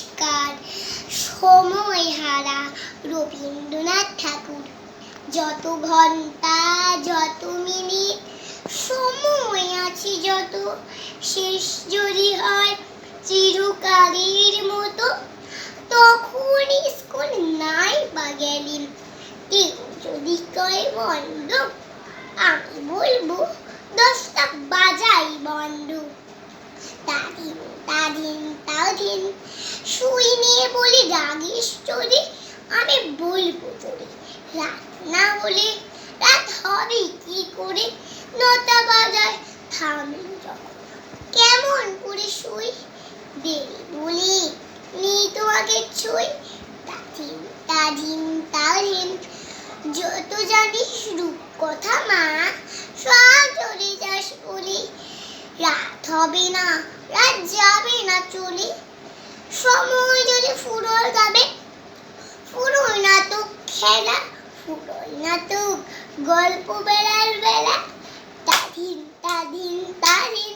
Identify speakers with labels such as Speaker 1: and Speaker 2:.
Speaker 1: নমস্কার। সময় হারা রবীন্দ্রনাথ ঠাকুর। যত ঘণ্টা, যত মিনিট, সময় আছে যত। শেষ যদি হয় চিরকালের মতো, তখন স্কুল নাই বা গেলিম। কেউ যদি কয়, বন্ধ। আমি বলব, দশটা বাজাই বন্ধ। তাদিন তাদিন তাদিন শুই নিয়ে বলি রাগিস যদি আমি বলব তোরে রাত না হলে রাত হবে কি করে? নটা বাজায় থামলি যখন। কেমন করে শুই? দেরি বলি নেই তোমাকে ছুই। তাদিন তাদিন তাদিন যত জানিস রূপ কথা মা, সব চলে যাস বলি। রাত হবে না, রাত যাবে না চলে। সময় যদি ফুটবল গাবে ফুটবল না তো খেলা, ফুটবল না তো গল্প বেলার বেলা, তাদিন তাদিন তাদিন